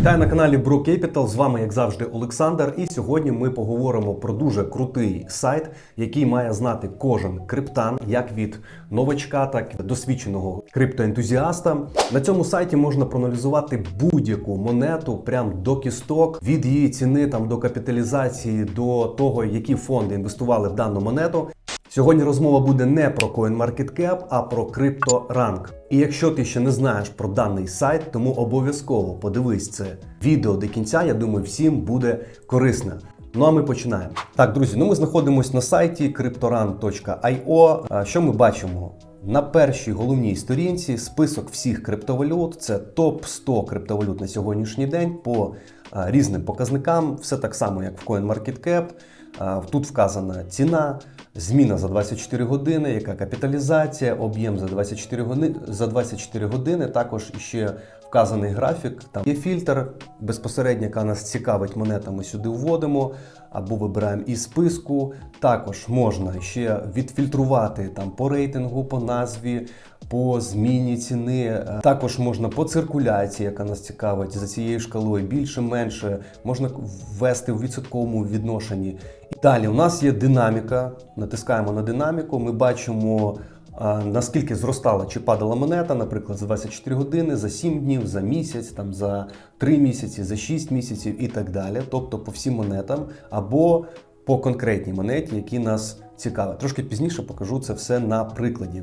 Вітаю на каналі Bro Capital. З вами, як завжди, Олександр. І сьогодні ми поговоримо про дуже крутий сайт, який має знати кожен криптан, як від новачка, так і досвідченого криптоентузіаста. На цьому сайті можна проаналізувати будь-яку монету, прям до кісток, від її ціни там до капіталізації, до того, які фонди інвестували в дану монету. Сьогодні розмова буде не про CoinMarketCap, а про CryptoRank. І якщо ти ще не знаєш про даний сайт, тому обов'язково подивись це відео до кінця. Я думаю, всім буде корисне. Ну а ми починаємо. Так, друзі, ну ми знаходимося на сайті cryptoran.io. Що ми бачимо? На першій головній сторінці список всіх криптовалют. Це топ 100 криптовалют на сьогоднішній день по різним показникам. Все так само, як в CoinMarketCap. Тут вказана ціна, зміна за 24 години, яка капіталізація, об'єм за 24 години, за 24 години. Також ще вказаний графік. Там є фільтр безпосередньо, яка нас цікавить монета. Ми сюди вводимо або вибираємо із списку. Також можна ще відфільтрувати там по рейтингу, по назві. По зміні ціни також можна по циркуляції, яка нас цікавить за цією шкалою більше, менше можна ввести в відсотковому відношенні. Далі у нас є динаміка. Натискаємо на динаміку. Ми бачимо наскільки зростала чи падала монета, наприклад, за 24 години, за 7 днів, за місяць, там за 3 місяці, за 6 місяців і так далі. Тобто по всім монетам або по конкретній монеті, які нас цікавить. Трошки пізніше покажу це все на прикладі.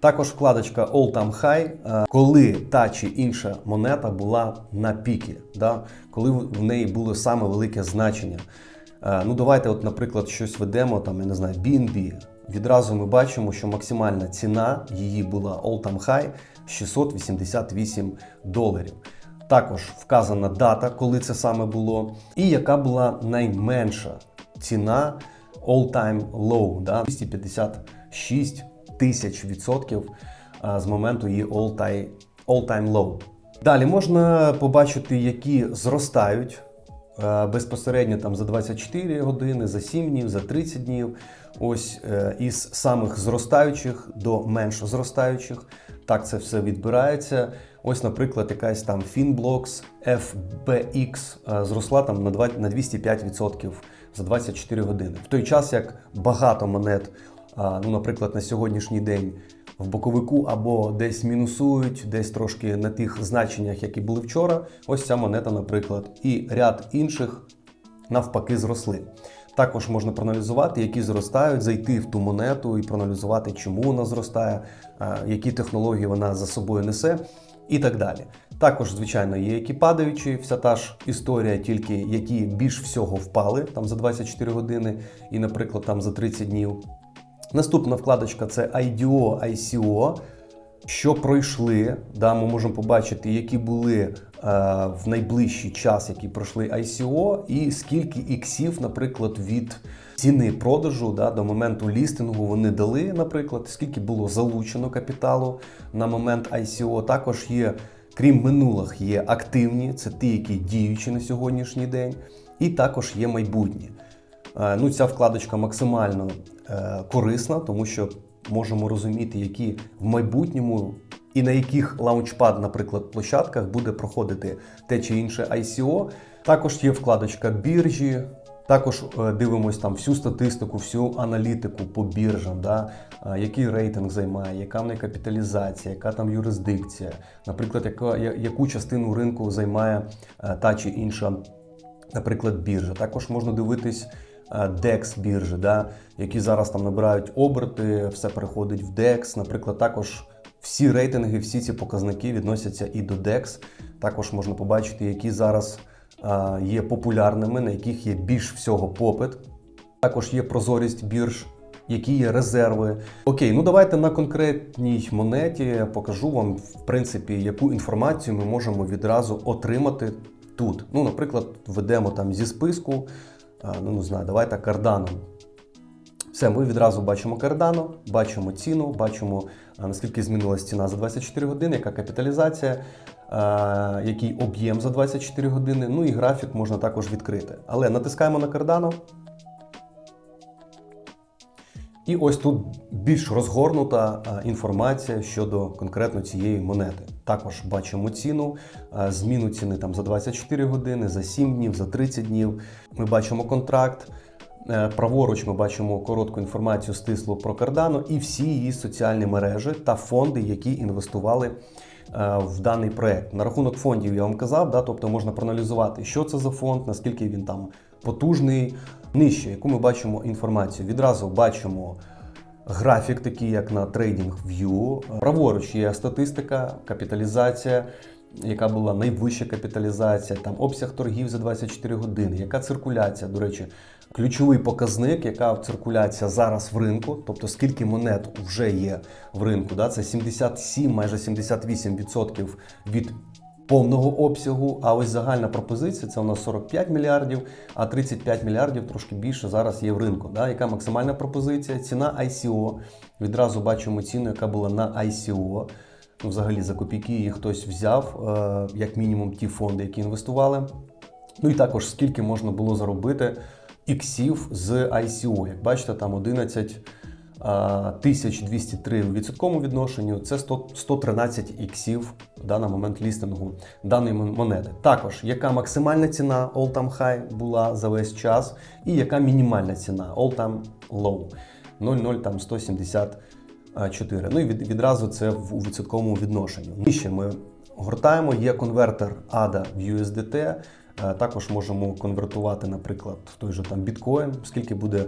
Також вкладочка All Time High, е, коли та чи інша монета була на піки, да? коли в неї було саме велике значення. Е, Ну, давайте, от, наприклад, щось ведемо, там, я не знаю, BNB. Відразу ми бачимо, що максимальна ціна її була All Time High 688 доларів. Також вказана дата, коли це саме було, і яка була найменша ціна All Time Low, да? 256 тисяч відсотків а, з моменту її all time, low. Далі можна побачити, які зростають е, безпосередньо там за 24 години, за 7 днів, за 30 днів. Ось е, із самих зростаючих до менш зростаючих. Так це все відбирається. Ось, наприклад, якась там Finblocks FBX е, зросла там на 205% за 24 години. В той час як багато монет ну, наприклад, на сьогоднішній день в боковику або десь мінусують, десь трошки на тих значеннях, які були вчора. Ось ця монета, наприклад, і ряд інших навпаки зросли. Також можна проаналізувати, які зростають, зайти в ту монету і проаналізувати, чому вона зростає, які технології вона за собою несе. І так далі. Також, звичайно, є які падаючі, вся та ж історія, тільки які більш всього впали там за 24 години, і, наприклад, там за 30 днів. Наступна вкладочка це IDO, ICO. Що пройшли, да, ми можемо побачити, які були е, в найближчий час, які пройшли ICO, і скільки іксів, наприклад, від ціни продажу да, до моменту лістингу вони дали, наприклад, скільки було залучено капіталу на момент ICO. Також є, крім минулих, є активні, це ті, які діючі на сьогоднішній день, і також є майбутні. Е, Ну, ця вкладочка максимально е, корисна, тому що можемо розуміти, які в майбутньому і на яких лаунчпад, наприклад, площадках буде проходити те чи інше ICO. Також є вкладочка біржі. Також е, дивимось там всю статистику, всю аналітику по біржам, да? який рейтинг займає, яка в неї капіталізація, яка там юрисдикція, наприклад, яка, яку частину ринку займає та чи інша наприклад, біржа. Також можна дивитись DEX біржі, да, які зараз там набирають оберти, все переходить в DEX. Наприклад, також всі рейтинги, всі ці показники відносяться і до DEX. Також можна побачити, які зараз е, є популярними, на яких є більш всього попит. Також є прозорість бірж, які є резерви. Окей, ну давайте на конкретній монеті покажу вам, в принципі, яку інформацію ми можемо відразу отримати тут. Ну, наприклад, введемо там зі списку, ну не знаю, давайте карданом. Все, ми відразу бачимо кардану, бачимо ціну, бачимо наскільки змінилася ціна за 24 години, яка капіталізація, який об'єм за 24 години. Ну і графік можна також відкрити. Але натискаємо на Cardano. І ось тут більш розгорнута е, інформація щодо конкретно цієї монети. Також бачимо ціну, е, зміну ціни там за 24 години, за 7 днів, за 30 днів. Ми бачимо контракт. Е, Праворуч ми бачимо коротку інформацію стислу про Cardano і всі її соціальні мережі та фонди, які інвестували в даний проект. На рахунок фондів я вам казав, да, тобто можна проаналізувати, що це за фонд, наскільки він там потужний. Нижче, яку ми бачимо інформацію. Відразу бачимо графік, такий як на TradingView. Праворуч є статистика, капіталізація. Яка була найвища капіталізація, там обсяг торгів за 24 години, яка циркуляція, до речі, ключовий показник, яка циркуляція зараз в ринку, тобто скільки монет вже є в ринку. Да? Це 77, майже 78% від повного обсягу. А ось загальна пропозиція це у нас 45 мільярдів, а 35 мільярдів трошки більше зараз є в ринку. Да? Яка максимальна пропозиція? Ціна ICO. Відразу бачимо ціну, яка була на ICO. Ну, взагалі за копійки її хтось взяв, е, як мінімум ті фонди, які інвестували. Ну і також скільки можна було заробити іксів з ICO. Як бачите, там 11 а, 1203 у відсотковому відношенню. Це 100, 113 іксів да, на момент лістингу даної монети. Також яка максимальна ціна all-time high була за весь час, і яка мінімальна ціна all-time low 0,0 там 170 4. Ну і від, відразу це в, у відсотковому відношенні. Нижче ми гортаємо, є конвертер ADA в USDT. е, Також можемо конвертувати, наприклад, в той же там біткоін, скільки буде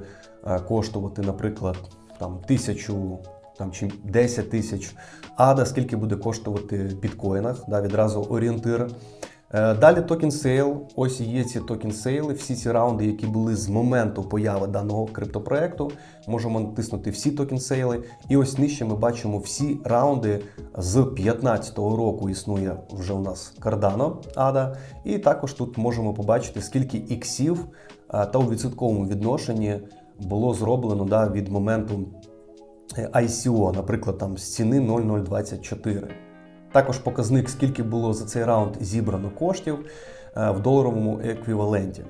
е, коштувати, наприклад, там тисячу там чи 10 тисяч ADA, скільки буде коштувати в біткоїнах, да, відразу орієнтир. Е, Далі токен сейл. Ось є ці токен сейли, всі ці раунди, які були з моменту появи даного криптопроекту. Можемо натиснути всі токен сейли. І ось нижче ми бачимо всі раунди з 2015 року. Існує вже у нас Cardano ADA. І також тут можемо побачити, скільки іксів е, та у відсотковому відношенні було зроблено да, від моменту е, ICO, наприклад, там з ціни 0,024. Також показник, скільки було за цей раунд зібрано коштів е, в доларовому еквіваленті.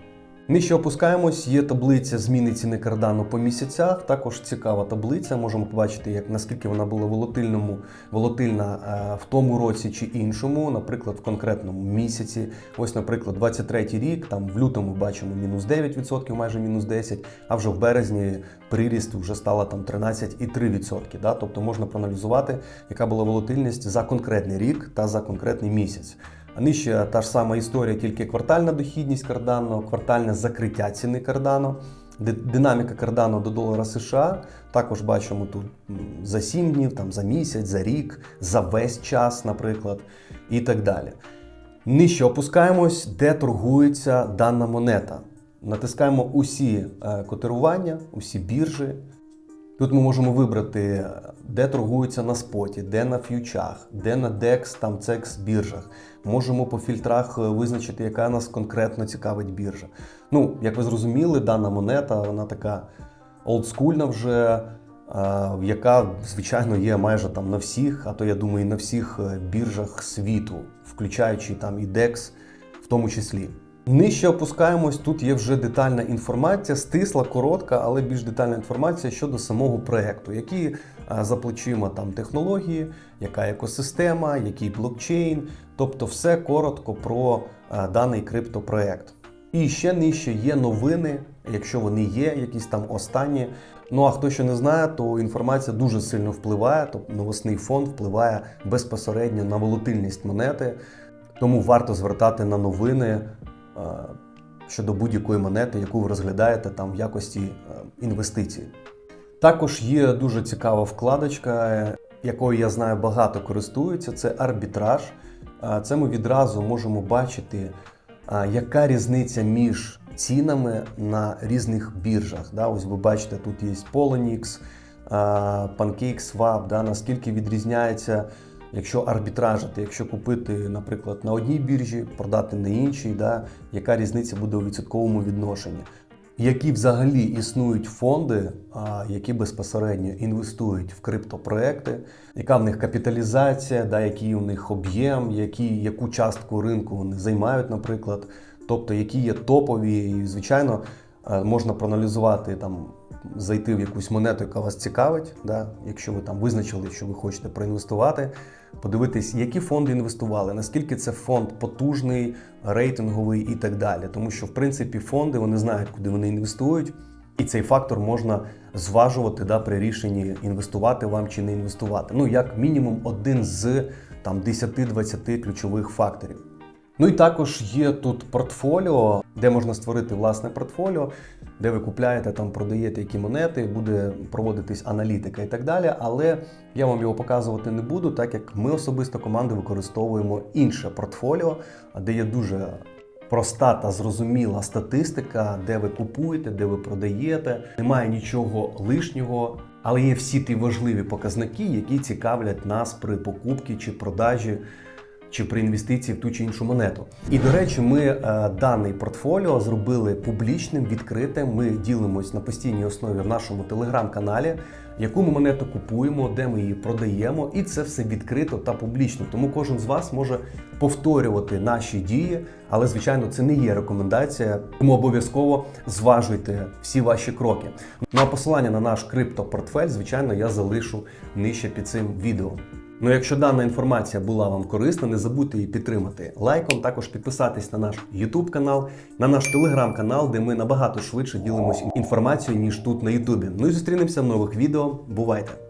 Нижче опускаємось, є таблиця зміни ціни кардану по місяцях. Також цікава таблиця. Можемо побачити, як наскільки вона була волатильному, волатильна е, в тому році чи іншому, наприклад, в конкретному місяці. Ось, наприклад, 23 рік, там в лютому бачимо мінус 9%, майже мінус 10%, а вже в березні приріст вже стала там 13,3%. Да? Тобто можна проаналізувати, яка була волатильність за конкретний рік та за конкретний місяць. Нижче та ж сама історія, тільки квартальна дохідність Cardano, квартальне закриття ціни ди- динаміка Cardano до долара США. Також бачимо тут за 7 днів, там, за місяць, за рік, за весь час, наприклад, і так далі. Нижче опускаємось, де торгується дана монета. Натискаємо усі е, котирування, усі біржі. Тут ми можемо вибрати, де торгуються на споті, де на ф'ючах, де на DEX, там CEX біржах. Можемо по фільтрах е, визначити, яка нас конкретно цікавить біржа. Ну, як ви зрозуміли, дана монета вона така олдскульна вже, е, яка, звичайно, є майже там на всіх, а то я думаю, і на всіх е, біржах світу, включаючи там і DEX в тому числі. Нижче опускаємось, тут є вже детальна інформація, стисла, коротка, але більш детальна інформація щодо самого проекту, які а, за плечима там технології, яка екосистема, який блокчейн, тобто все коротко про даний криптопроект. І ще нижче є новини, якщо вони є, якісь там останні. Ну а хто ще не знає, то інформація дуже сильно впливає, тобто новосний фонд впливає безпосередньо на волатильність монети, тому варто звертати на новини е, щодо будь-якої монети, яку ви розглядаєте там в якості е, інвестицій. Також є дуже цікава вкладочка, е, якою я знаю багато користуються. Це арбітраж. Е, Це ми відразу можемо бачити, е, яка різниця між цінами на різних біржах. Ось ви бачите, тут є Poloniex, е, PancakeSwap, наскільки відрізняється, якщо арбітражити, якщо купити, наприклад, на одній біржі, продати на іншій, да? яка різниця буде у відсотковому відношенні. Які взагалі існують фонди, які безпосередньо інвестують в криптопроекти, яка в них капіталізація, да, який у них об'єм, які, яку частку ринку вони займають, наприклад, тобто які є топові, і звичайно, Е, Можна проаналізувати там, зайти в якусь монету, яка вас цікавить, да? якщо ви там визначили, що ви хочете проінвестувати, подивитись, які фонди інвестували, наскільки це фонд потужний, рейтинговий і так далі. Тому що, в принципі, фонди вони знають, куди вони інвестують, і цей фактор можна зважувати да, при рішенні інвестувати вам чи не інвестувати. Ну, як мінімум, один з там 10-20 ключових факторів. Ну і також є тут портфоліо, де можна створити власне портфоліо, де ви купляєте там, продаєте які монети, буде проводитись аналітика і так далі. Але я вам його показувати не буду, так як ми особисто команди використовуємо інше портфоліо, де є дуже проста та зрозуміла статистика, де ви купуєте, де ви продаєте. Немає нічого лишнього, але є всі ті важливі показники, які цікавлять нас при покупці чи продажі чи при інвестиції в ту чи іншу монету. І до речі, ми е, даний портфоліо зробили публічним, відкритим. Ми ділимось на постійній основі в нашому телеграм-каналі, яку ми монету купуємо, де ми її продаємо, і це все відкрито та публічно. Тому кожен з вас може повторювати наші дії, але звичайно це не є рекомендація. Тому обов'язково зважуйте всі ваші кроки. Ну а посилання на наш криптопортфель, звичайно, я залишу нижче під цим відео. Ну, якщо дана інформація була вам корисна, не забудьте її підтримати лайком, також підписатись на наш YouTube канал, на наш телеграм-канал, де ми набагато швидше ділимося інформацією, ніж тут на YouTube. Ну і зустрінемося в нових відео. Бувайте!